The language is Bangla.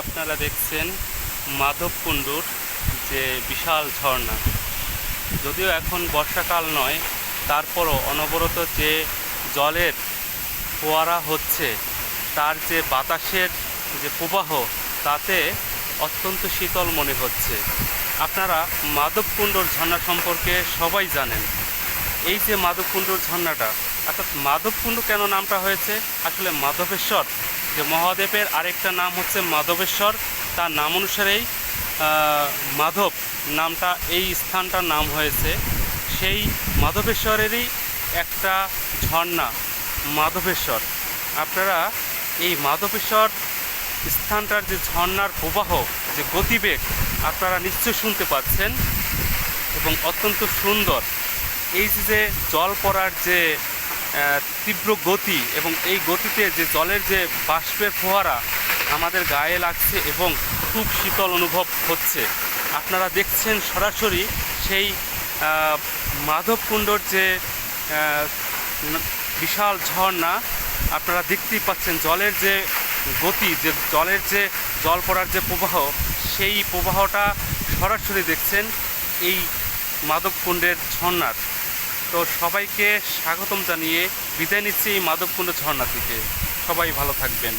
আপনারা দেখছেন মাধবকুণ্ডুর যে বিশাল ঝর্ণা। যদিও এখন বর্ষাকাল নয়, তারপরও অনবরত যে জলের ফোয়ারা হচ্ছে, তার যে বাতাসের যে প্রবাহ, তাতে অত্যন্ত শীতল মনে হচ্ছে। আপনারা মাধবকুণ্ডর ঝর্ণা সম্পর্কে সবাই জানেন। এই যে মাধবকুণ্ডর ঝর্ণাটা, অর্থাৎ মাধবকুণ্ড কেন নামটা হয়েছে? আসলে মাধবেশ্বর যে মহাদেবের আরেকটা নাম হচ্ছে মাধবেশ্বর। তার নাম অনুসারেই মাধব নামটা এই স্থানটার নাম হয়েছে। সেই মাধবেশ্বরেরই একটা ঝর্ণা, মাধবেশ্বর। আপনারা এই মাধবেশ্বর স্থানটার যে ঝর্ণার প্রবাহ, যে গতিবেগ আপনারা নিশ্চয় শুনতে পাচ্ছেন এবং অত্যন্ত সুন্দর। এই যে জল পড়ার যে তীব্র গতি এবং এই গতিতে যে জলের যে বাষ্পের ফোয়ারা আমাদের গায়ে লাগছে এবং খুব শীতল অনুভব হচ্ছে। আপনারা দেখছেন সরাসরি সেই মাধবকুণ্ডর যে বিশাল ঝর্ণা। আপনারা দেখতেই পাচ্ছেন জলের যে গতি, যে জলের যে জল পড়ার যে প্রবাহ, সেই প্রবাহটা সরাসরি দেখছেন এই মাধবকুণ্ডের ঝর্ণার। তো সবাইকে স্বাগতম জানিয়ে বিদায় নিচ্ছি এই মাধবকুণ্ড ঝর্ণা থেকে। সবাই ভালো থাকবেন।